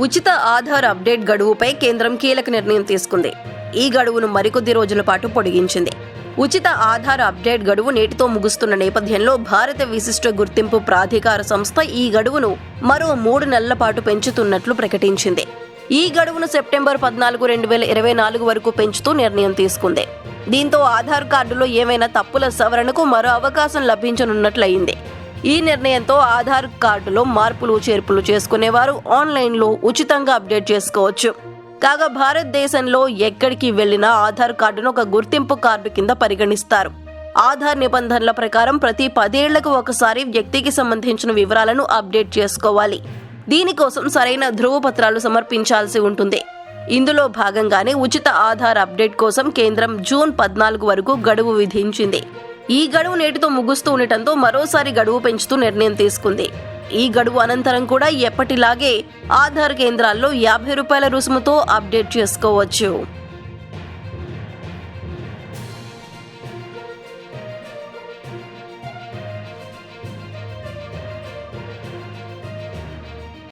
ఉచిత ఆధార్ అప్డేట్ గడువుపై కేంద్రం కీలక నిర్ణయం తీసుకుంది. ఈ గడువును మరికొద్ది రోజుల పాటు పొడిగించింది. ఉచిత ఆధార్ అప్డేట్ గడువు నేటితో ముగుస్తున్న నేపథ్యంలో భారత విశిష్ట గుర్తింపు ప్రాధికార సంస్థ ఈ గడువును మరో మూడు నెలల పాటు పెంచుతున్నట్లు ప్రకటించింది. ఈ గడువును సెప్టెంబర్ పద్నాలుగు రెండు వేల ఇరవై నాలుగు వరకు పెంచుతూ నిర్ణయం తీసుకుంది. దీంతో ఆధార్ కార్డులో ఏమైనా తప్పుల సవరణకు మరో అవకాశం లభించనున్నట్లయింది. ఈ నిర్ణయంతో ఆధార్ కార్డులో మార్పులు చేర్పులు చేసుకునేవారు. ఆన్లైన్లో ఉచితంగా అప్డేట్ చేసుకోవచ్చు. కాగా భారతదేశంలో ఎక్కడికి వెళ్ళినా ఆధార్ కార్డును ఒక గుర్తింపు కార్డు కింద పరిగణిస్తారు. ఆధార్ నిబంధనల ప్రకారం ప్రతి పదేళ్ళకు ఒకసారి వ్యక్తికి సంబంధించిన వివరాలను అప్డేట్ చేసుకోవాలి. దీనికోసం సరైన ధృవపత్రాలు సమర్పించాల్సి ఉంటుంది. ఇందులో భాగంగానే ఉచిత ఆధార్ అప్డేట్ కోసం కేంద్రం జూన్ పద్నాలుగు వరకు గడువు విధించింది. ఈ గడువు నేటితో ముగుస్తూ ఉండటంతో మరోసారి గడువు పెంచుతూ నిర్ణయం తీసుకుంది. ఈ గడువు అనంతరం కూడా ఎప్పటిలాగే ఆధార్ కేంద్రాల్లో యాభై రూపాయల రుసుముతో అప్డేట్ చేసుకోవచ్చు.